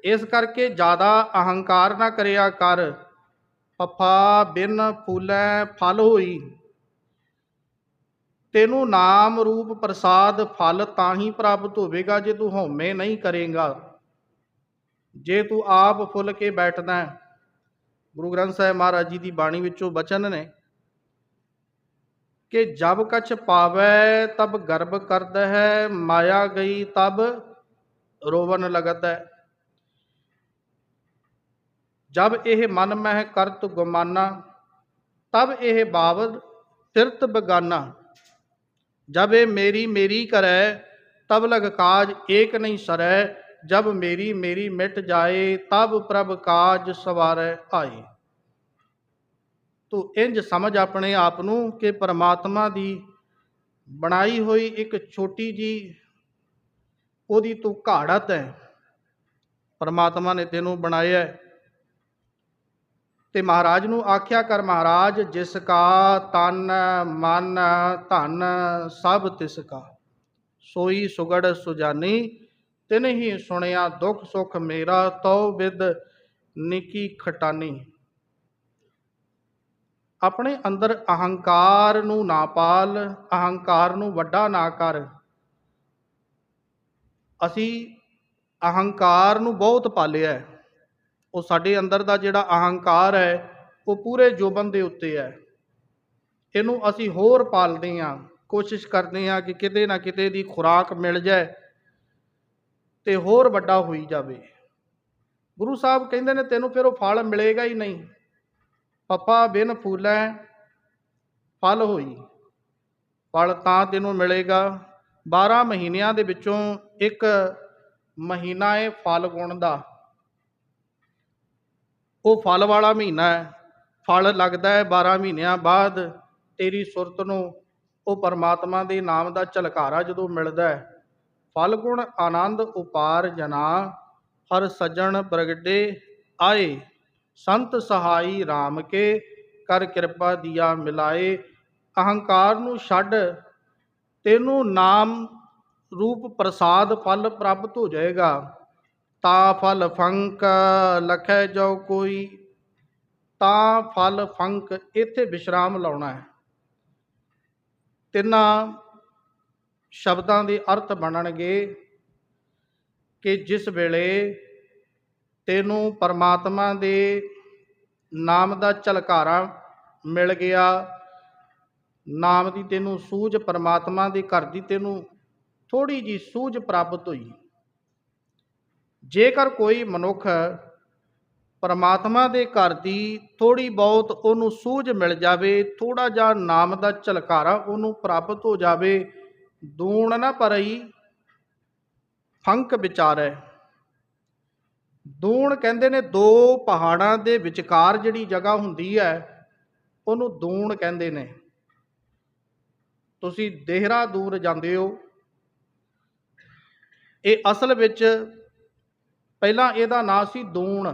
ਇਸ ਕਰਕੇ ਜ਼ਿਆਦਾ ਅਹੰਕਾਰ ਨਾ ਕਰਿਆ ਕਰ। ਪਫਾ ਬਿਨ ਫੂਲੈ ਫਲ ਹੋਈ। ਤੈਨੂੰ ਨਾਮ ਰੂਪ ਪ੍ਰਸਾਦ ਫਲ ਤਾਂ ਹੀ ਪ੍ਰਾਪਤ ਹੋਵੇਗਾ ਜੇ ਤੂੰ ਹਉਮੈ ਨਹੀਂ ਕਰੇਗਾ। ਜੇ ਤੂੰ ਆਪ ਫੁੱਲ ਕੇ ਬੈਠਦਾ ਗੁਰੂ ਗ੍ਰੰਥ ਸਾਹਿਬ ਮਹਾਰਾਜ ਜੀ ਦੀ ਬਾਣੀ ਵਿੱਚੋਂ ਬਚਨ ਨੇ ਕਿ ਜਬ ਕਛ ਪਾਵੈ ਤਬ ਗਰਭ ਕਰਦ ਹੈ ਮਾਇਆ ਗਈ ਤਬ ਰੋਵਨ ਲਗਤ। ਹੈ ਜਬ ਇਹ ਮਨ ਮਹਿ ਕਰਤ ਗੁਮਾਨਾ, ਤਬ ਇਹ ਬਾਵਦ ਫਿਰਤ ਬਗਾਨਾ। ਜਬ ਇਹ ਮੇਰੀ ਮੇਰੀ ਕਰੈ, ਤਬ ਲਗ ਕਾਜ ਏਕ ਨਹੀਂ ਸਰੈ, ਜਬ ਮੇਰੀ ਮੇਰੀ ਮਿਟ ਜਾਏ, ਤਬ ਪ੍ਰਭ ਕਾਜ ਸਵਾਰੈ ਆਏ। ਤੂੰ ਇੰਜ ਸਮਝ ਆਪਣੇ ਆਪ ਨੂੰ ਕਿ ਪਰਮਾਤਮਾ ਦੀ ਬਣਾਈ ਹੋਈ ਇੱਕ ਛੋਟੀ ਜੀ ਉਹਦੀ ਤੂੰ ਘਾੜਤ ਹੈ। ਪਰਮਾਤਮਾ ਨੇ ਤੈਨੂੰ ਬਣਾਇਆ ਹੈ। ਤੇ ਮਹਾਰਾਜ ਨੂੰ ਆਖਿਆ ਕਰ ਮਹਾਰਾਜ, ਜਿਸ ਕਾ ਤਨ, ਮਨ, ਧਨ, ਸਭ ਤਿਸ ਕਾ। ਸੋਈ ਸੁਗੜ ਸੁਜਾਨੀ, ਤਿਨ ਹੀ ਸੁਣਿਆ ਦੁਖ ਸੁਖ ਮੇਰਾ, ਤਉ ਵਿਦ ਨਿੱਕੀ ਖਟਾਨੀ। ਆਪਣੇ ਅੰਦਰ ਅਹੰਕਾਰ ਨੂੰ ਨਾ ਪਾਲ, ਅਹੰਕਾਰ ਨੂੰ ਵੱਡਾ ਨਾ ਕਰ। ਅਸੀਂ ਅਹੰਕਾਰ ਨੂੰ ਬਹੁਤ ਪਾਲਿਆ। ਹੈ। ਉਹ ਸਾਡੇ ਅੰਦਰ ਦਾ ਜਿਹੜਾ ਅਹੰਕਾਰ ਹੈ, ਉਹ ਪੂਰੇ ਜੋਬਨ ਦੇ ਉੱਤੇ ਹੈ। ਇਹਨੂੰ ਅਸੀਂ ਹੋਰ ਪਾਲਦੇ ਹਾਂ, ਕੋਸ਼ਿਸ਼ ਕਰਦੇ ਹਾਂ ਕਿ ਕਿਤੇ ਨਾ ਕਿਤੇ ਦੀ ਖੁਰਾਕ ਮਿਲ ਜਾਏ ਤੇ ਹੋਰ ਵੱਡਾ ਹੋਈ ਜਾਵੇ। ਗੁਰੂ ਸਾਹਿਬ ਕਹਿੰਦੇ ਨੇ, ਤੈਨੂੰ ਫਿਰ ਉਹ ਫਲ ਮਿਲੇਗਾ ਹੀ ਨਹੀਂ। ਪੱਪਾ ਬਿਨ ਫੂਲੈ, ਫਲ ਹੋਈ। ਫਲ ਤਾਂ ਤੈਨੂੰ ਮਿਲੇਗਾ। 12 ਮਹੀਨਿਆਂ ਦੇ ਵਿੱਚੋਂ ਇੱਕ ਮਹੀਨਾ ਹੈ ਫਲ ਗੁਣ ਦਾ ਉਹ ਫਲ ਵਾਲਾ ਮਹੀਨਾ ਹੈ। ਫਲ ਲੱਗਦਾ ਹੈ 12 ਮਹੀਨਿਆਂ ਬਾਅਦ। ਤੇਰੀ ਸੁਰਤ ਨੂੰ ਉਹ ਪਰਮਾਤਮਾ ਦੇ ਨਾਮ ਦਾ ਝਲਕਾਰਾ ਜਦੋਂ ਮਿਲਦਾ ਹੈ। ਫਲ ਗੁਣ ਆਨੰਦ ਉਪਾਰ ਜਨਾ, ਹਰ ਸਜਣ ਪ੍ਰਗਟੇ ਆਏ। ਸੰਤ ਸਹਾਈ RAM ਕੇ ਕਰ ਕਿਰਪਾ ਦੀਆ ਮਿਲਾਏ। ਅਹੰਕਾਰ ਨੂੰ ਛੱਡ ਤੈਨੂੰ ਨਾਮ ਰੂਪ ਪ੍ਰਸਾਦ ਫਲ ਪ੍ਰਾਪਤ ਹੋ ਜਾਏਗਾ। ਤਾ ਫਲ ਫੰਕ ਲਖੈ ਜੋ ਕੋਈ। ਤਾਂ ਫਲ ਫੰਕ ਇੱਥੇ ਵਿਸ਼ਰਾਮ ਲਾਉਣਾ ਹੈ। ਤਿੰਨਾਂ ਸ਼ਬਦਾਂ ਦੇ ਅਰਥ ਬਣਨਗੇ ਕਿ ਜਿਸ ਵੇਲੇ ਤੈਨੂੰ ਪਰਮਾਤਮਾ ਦੇ ਨਾਮ ਦਾ ਝਲਕਾਰਾ ਮਿਲ ਗਿਆ, ਨਾਮ ਦੀ ਤੈਨੂੰ ਸੂਝ ਪਰਮਾਤਮਾ ਦੇ ਘਰ ਦੀ ਤੈਨੂੰ ਥੋੜੀ ਜੀ ਸੂਝ ਪ੍ਰਾਪਤ ਹੋਈ। ਜੇਕਰ ਕੋਈ ਮਨੁੱਖ ਪਰਮਾਤਮਾ ਦੇ ਘਰ ਦੀ ਥੋੜੀ ਬਹੁਤ ਉਹਨੂੰ ਸੂਝ ਮਿਲ ਜਾਵੇ ਥੋੜਾ ਜਿਹਾ ਨਾਮ ਦਾ ਝਲਕਾਰਾ ਉਹਨੂੰ ਪ੍ਰਾਪਤ ਹੋ ਜਾਵੇ, ਦੂਣ ਨਾ ਪਰਈ ਫੰਕ ਵਿਚਾਰੈ। ਦੂਣ ਕਹਿੰਦੇ ਨੇ ਦੋ ਪਹਾੜਾਂ ਦੇ ਵਿਚਕਾਰ ਜਿਹੜੀ ਜਗ੍ਹਾ ਹੁੰਦੀ ਹੈ, ਉਹਨੂੰ ਦੂਣ ਕਹਿੰਦੇ ਨੇ। ਤੁਸੀਂ ਦੇਹਰਾ ਦੂਰ ਜਾਂਦੇ ਹੋ। ਇਹ ਅਸਲ ਵਿੱਚ ਪਹਿਲਾਂ ਇਹਦਾ ਨਾਂ ਸੀ ਦੂਣ।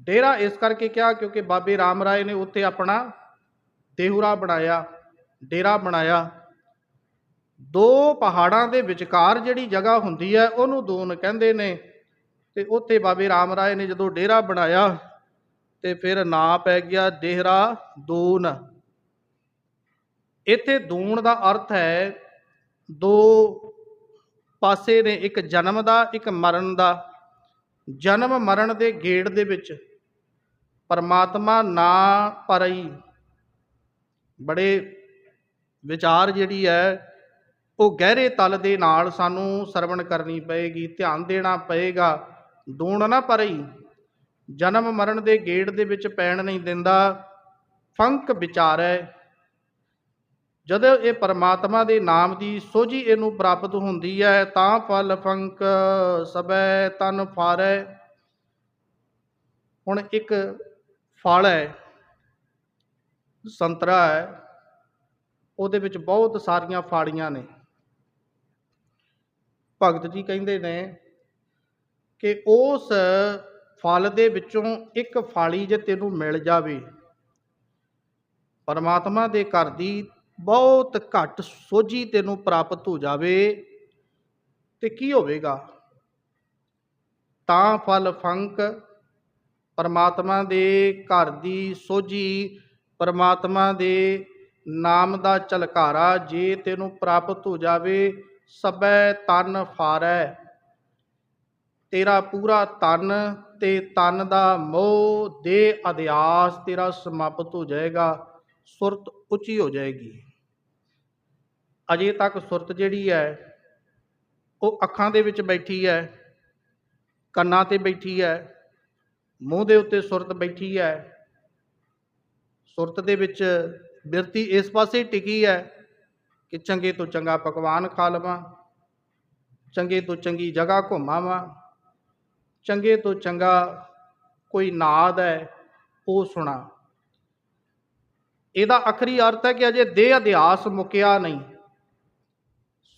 ਡੇਰਾ ਇਸ ਕਰਕੇ ਕਿਹਾ ਕਿਉਂਕਿ ਬਾਬੇ ਰਾਮ ਰਾਏ ਨੇ ਉੱਥੇ ਆਪਣਾ ਦੇਹੁਰਾ ਬਣਾਇਆ, ਡੇਰਾ ਬਣਾਇਆ। ਦੋ ਪਹਾੜਾਂ ਦੇ ਵਿਚਕਾਰ ਜਿਹੜੀ ਜਗ੍ਹਾ ਹੁੰਦੀ ਹੈ, ਉਹਨੂੰ ਦੂਨ ਕਹਿੰਦੇ ਨੇ। ਤੇ ਉੱਥੇ ਬਾਬੇ ਰਾਮ ਰਾਏ ਨੇ ਜਦੋਂ ਡੇਰਾ ਬਣਾਇਆ, ਤੇ ਫਿਰ ਨਾਂ ਪੈ ਗਿਆ ਦੇਹਰਾ ਦੂਨ ਇੱਥੇ ਦੂਣ ਦਾ ਅਰਥ ਹੈ ਦੋ ਪਾਸੇ ਨੇ ਇੱਕ ਜਨਮ ਦਾ, ਇੱਕ ਮਰਨ ਦਾ। ਜਨਮ ਮਰਨ ਦੇ ਗੇੜ ਦੇ ਵਿੱਚ ਪਰਮਾਤਮਾ ਨਾ ਪਰਈ। ਬੜੇ ਵਿਚਾਰ ਜਿਹੜੀ ਹੈ, ਉਹ ਗਹਿਰੇ ਤਲ ਦੇ ਨਾਲ ਸਾਨੂੰ ਸਰਵਣ ਕਰਨੀ ਪਏਗੀ, ਧਿਆਨ ਦੇਣਾ ਪਏਗਾ। ਦੂਣ ਨਾ ਪਰਈ। ਜਨਮ ਮਰਨ ਦੇ ਗੇੜ ਦੇ ਵਿੱਚ ਪੈਣ ਨਹੀਂ ਦਿੰਦਾ। ਫੰਕ ਵਿਚਾਰੈ। ਜਦੋਂ ਇਹ ਪਰਮਾਤਮਾ ਦੇ ਨਾਮ ਦੀ ਸੋਝੀ ਇਹਨੂੰ ਪ੍ਰਾਪਤ ਹੁੰਦੀ ਹੈ, ਤਾਂ ਫਲ ਫੰਕ ਸਬੈ ਤਨ ਫਾਰੈ। ਹੁਣ ਇੱਕ ਫਲ ਹੈ, ਸੰਤਰਾ ਹੈ, ਉਹਦੇ ਵਿੱਚ ਬਹੁਤ ਸਾਰੀਆਂ ਫਾੜੀਆਂ ਨੇ। ਭਗਤ ਜੀ ਕਹਿੰਦੇ ਨੇ ਕਿ ਉਸ ਫਲ ਦੇ ਵਿੱਚੋਂ ਇੱਕ ਫਾਲੀ ਜੇ ਤੈਨੂੰ ਮਿਲ ਜਾਵੇ, ਪਰਮਾਤਮਾ ਦੇ ਘਰ ਦੀ ਬਹੁਤ ਘੱਟ ਸੋਝੀ ਤੈਨੂੰ ਪ੍ਰਾਪਤ ਹੋ ਜਾਵੇ, ਤੇ ਕੀ ਹੋਵੇਗਾ? ਤਾਂ ਫਲ ਫੰਕ ਪਰਮਾਤਮਾ ਦੇ ਘਰ ਦੀ ਸੋਝੀ, ਪਰਮਾਤਮਾ ਦੇ ਨਾਮ ਦਾ ਝਲਕਾਰਾ ਜੇ ਤੈਨੂੰ ਪ੍ਰਾਪਤ ਹੋ ਜਾਵੇ ਸਬੈ ਤਨ ਫਾਰੈ। ਤੇਰਾ ਪੂਰਾ ਤਨ ਤੇ ਤਨ ਦਾ ਮੋਹ ਦੇ ਅਧਿਆਸ ਤੇਰਾ ਸਮਾਪਤ ਹੋ ਜਾਏਗਾ, ਸੁਰਤ ਉੱਚੀ ਹੋ ਜਾਏਗੀ। ਅਜੇ ਤੱਕ ਸੁਰਤ ਜਿਹੜੀ ਹੈ, ਉਹ ਅੱਖਾਂ ਦੇ ਵਿੱਚ ਬੈਠੀ ਹੈ, ਕੰਨਾਂ ਤੇ ਬੈਠੀ ਹੈ, ਮੂੰਹ ਦੇ ਉੱਤੇ ਸੁਰਤ ਬੈਠੀ ਹੈ, ਸੁਰਤ ਦੇ ਵਿੱਚ ਬਿਰਤੀ ਇਸ ਪਾਸੇ ਟਿਕੀ ਹੈ ਕਿ ਚੰਗੇ ਤੋਂ ਚੰਗਾ ਪਕਵਾਨ ਖਾ ਲਵਾਂ, ਚੰਗੇ ਤੋਂ ਚੰਗੀ ਜਗ੍ਹਾ ਘੁੰਮਾਵਾਂ ਚੰਗੇ ਤੋਂ ਚੰਗਾ ਕੋਈ ਨਾਦ ਹੈ, ਉਹ ਸੁਣਾ। ਇਹਦਾ ਅਖਰੀ ਅਰਥ ਹੈ ਕਿ ਅਜੇ ਦੇਹ ਅਧਿਆਸ ਮੁਕਿਆ ਨਹੀਂ।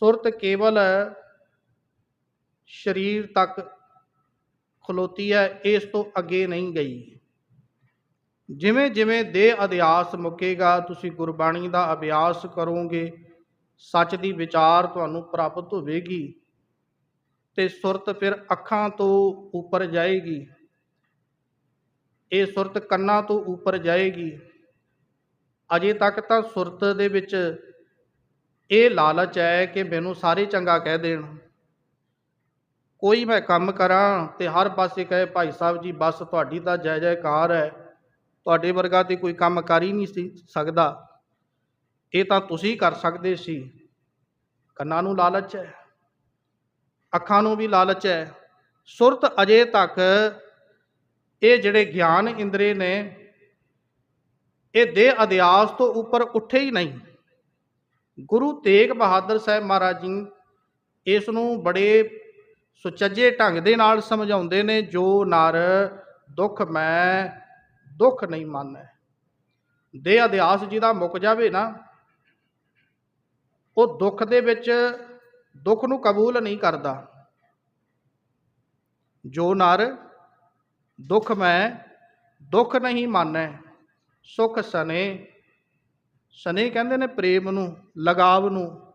ਸੁਰਤ ਕੇਵਲ ਸਰੀਰ ਤੱਕ ਖਲੋਤੀ ਹੈ, ਇਸ ਤੋਂ ਅੱਗੇ ਨਹੀਂ ਗਈ। ਜਿਵੇਂ ਜਿਵੇਂ ਦੇਹ ਅਭਿਆਸ ਮੁੱਕੇਗਾ, ਤੁਸੀਂ ਗੁਰਬਾਣੀ ਦਾ ਅਭਿਆਸ ਕਰੋਗੇ, ਸੱਚ ਦੀ ਵਿਚਾਰ ਤੁਹਾਨੂੰ ਪ੍ਰਾਪਤ ਹੋਵੇਗੀ ਤੇ ਸੁਰਤ ਫਿਰ ਅੱਖਾਂ ਤੋਂ ਉੱਪਰ ਜਾਏਗੀ। ਇਹ ਸੁਰਤ ਕੰਨਾਂ ਤੋਂ ਉੱਪਰ ਜਾਏਗੀ। ਅਜੇ ਤੱਕ ਤਾਂ ਸੁਰਤ ਦੇ ਵਿੱਚ ਇਹ ਲਾਲਚ ਹੈ ਕਿ ਮੈਨੂੰ ਸਾਰੇ ਚੰਗਾ ਕਹਿ ਦੇਣ। ਕੋਈ ਮੈਂ ਕੰਮ ਕਰਾਂ ਤੇ ਹਰ ਪਾਸੇ ਕਹੇ, ਭਾਈ ਸਾਹਿਬ ਜੀ, ਬਸ ਤੁਹਾਡੀ ਤਾਂ ਜੈ ਜੈਕਾਰ ਹੈ। ਤੁਹਾਡੇ ਵਰਗਾ ਤੇ ਕੋਈ ਕੰਮ ਕਰ ਹੀ ਨਹੀਂ ਸੀ ਸਕਦਾ। ਇਹ ਤਾਂ ਤੁਸੀਂ ਕਰ ਸਕਦੇ ਸੀ। ਕੰਨਾਂ ਨੂੰ ਲਾਲਚ ਹੈ, ਅੱਖਾਂ ਨੂੰ ਵੀ ਲਾਲਚ ਹੈ। ਸੁਰਤ ਅਜੇ ਤੱਕ ਇਹ ਜਿਹੜੇ ਗਿਆਨ ਇੰਦਰੇ ਨੇ, ਇਹ ਦੇ ਅਧਿਆਸ ਤੋਂ ਉੱਪਰ ਉੱਠੇ ਹੀ ਨਹੀਂ। ਗੁਰੂ ਤੇਗ ਬਹਾਦਰ ਸਾਹਿਬ ਮਹਾਰਾਜ ਜੀ ਇਸ ਨੂੰ ਬੜੇ ਸੁਚੱਜੇ ਢੰਗ ਦੇ ਨਾਲ ਸਮਝਾਉਂਦੇ ਨੇ, ਜੋ ਨਰ ਦੁੱਖ ਮੈਂ ਦੁੱਖ ਨਹੀਂ ਮੰਨੈ। ਦੇ ਅਧਿਆਸ ਜਿਹਦਾ ਮੁੱਕ ਜਾਵੇ ਨਾ, ਉਹ ਦੁੱਖ ਦੇ ਵਿੱਚ ਦੁੱਖ ਨੂੰ ਕਬੂਲ ਨਹੀਂ ਕਰਦਾ। ਜੋ ਨਰ ਦੁੱਖ ਮੈਂ ਦੁੱਖ ਨਹੀਂ ਮੰਨੈ, ਸੁਖ ਸਨੇ ਸਨੇ ਕਹਿੰਦੇ ਨੇ ਪ੍ਰੇਮ ਨੂੰ, ਲਗਾਵ ਨੂੰ।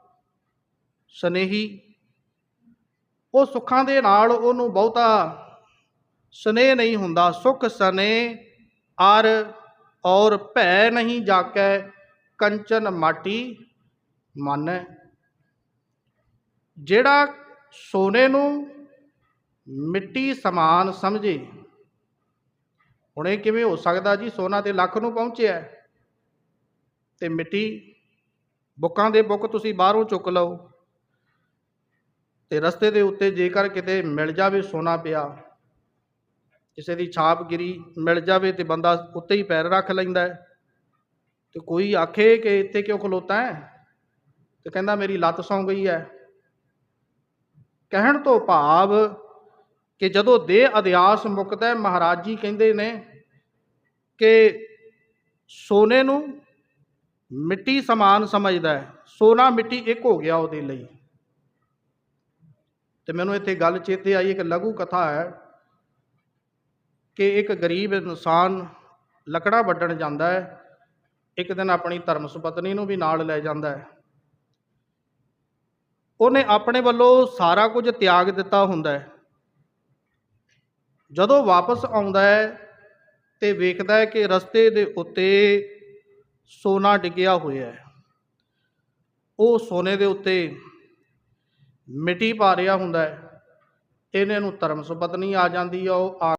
ਸਨੇਹੀ, ਉਹ ਸੁੱਖਾਂ ਦੇ ਨਾਲ ਉਹਨੂੰ ਬਹੁਤਾ ਸਨੇਹ ਨਹੀਂ ਹੁੰਦਾ। ਸੁਖ ਸਨੇਹ ਅਰ ਔਰ ਭੈ ਨਹੀਂ ਜਾਕੈ, ਕੰਚਨ ਮਾਟੀ ਮਨ। ਜਿਹੜਾ ਸੋਨੇ ਨੂੰ ਮਿੱਟੀ ਸਮਾਨ ਸਮਝੇ, ਹੁਣ ਇਹ ਕਿਵੇਂ ਹੋ ਸਕਦਾ ਜੀ ਸੋਨਾ ਤੇ ਲੱਖ ਨੂੰ ਪਹੁੰਚਿਆ? ਤੇ ਮਿੱਟੀ, ਬੁੱਕਾਂ ਦੇ ਬੁੱਕ ਤੁਸੀਂ ਬਾਹਰੋਂ ਚੁੱਕ ਲਓ। ਤੇ ਰਸਤੇ ਦੇ ਉੱਤੇ ਜੇਕਰ ਕਿਤੇ ਮਿਲ ਜਾਵੇ ਸੋਨਾ ਪਿਆ, ਕਿਸੇ ਦੀ ਛਾਪ ਗਿਰੀ ਮਿਲ ਜਾਵੇ ਤੇ ਬੰਦਾ ਉੱਤੇ ਹੀ ਪੈਰ ਰੱਖ ਲੈਂਦਾ ਹੈ। ਤੇ ਕੋਈ ਆਖੇ ਕਿ ਇੱਥੇ ਕਿਉਂ ਖਲੋਤਾ ਹੈ? ਤੇ ਕਹਿੰਦਾ, ਮੇਰੀ ਲੱਤ ਸੌਂ ਗਈ ਹੈ। ਕਹਿਣ ਤੋਂ ਭਾਵ ਕਿ ਜਦੋਂ ਦੇਹ ਅਧਿਆਸ ਮੁੱਕਦਾ ਮਹਾਰਾਜ ਜੀ ਕਹਿੰਦੇ ਨੇ ਕਿ ਸੋਨੇ ਨੂੰ ਮਿੱਟੀ ਸਮਾਨ ਸਮਝਦਾ ਹੈ। ਸੋਨਾ ਮਿੱਟੀ ਇੱਕ ਹੋ ਗਿਆ ਉਹਦੇ ਲਈ। ਤੇ ਮੈਨੂੰ ਇੱਥੇ ਗੱਲ ਚੇਤੇ ਆਈ, ਇੱਕ ਲਘੂ ਕਥਾ ਹੈ ਕਿ ਇੱਕ ਗਰੀਬ ਇਨਸਾਨ ਲੱਕੜਾਂ ਵੱਢਣ ਜਾਂਦਾ ਹੈ। ਇੱਕ ਦਿਨ ਆਪਣੀ ਧਰਮ ਸੁਪਤਨੀ ਨੂੰ ਵੀ ਨਾਲ ਲੈ ਜਾਂਦਾ ਹੈ। ਉਹਨੇ ਆਪਣੇ ਵੱਲੋਂ ਸਾਰਾ ਕੁਝ ਤਿਆਗ ਦਿੱਤਾ ਹੁੰਦਾ ਹੈ। ਜਦੋਂ ਵਾਪਸ ਆਉਂਦਾ ਹੈ ਤੇ ਵੇਖਦਾ ਹੈ ਕਿ ਰਸਤੇ ਦੇ ਉੱਤੇ ਸੋਨਾ ਡਿੱਗਿਆ ਹੋਇਆ ਹੈ। ਉਹ ਸੋਨੇ ਦੇ ਉੱਤੇ ਮਿੱਟੀ ਪਾ ਰਿਹਾ ਹੁੰਦਾ ਹੈ। ਇਹਨੇ ਨੂੰ ਧਰਮ ਸੁਪਤਨੀ ਆ ਜਾਂਦੀ ਆ ਉਹ ਆ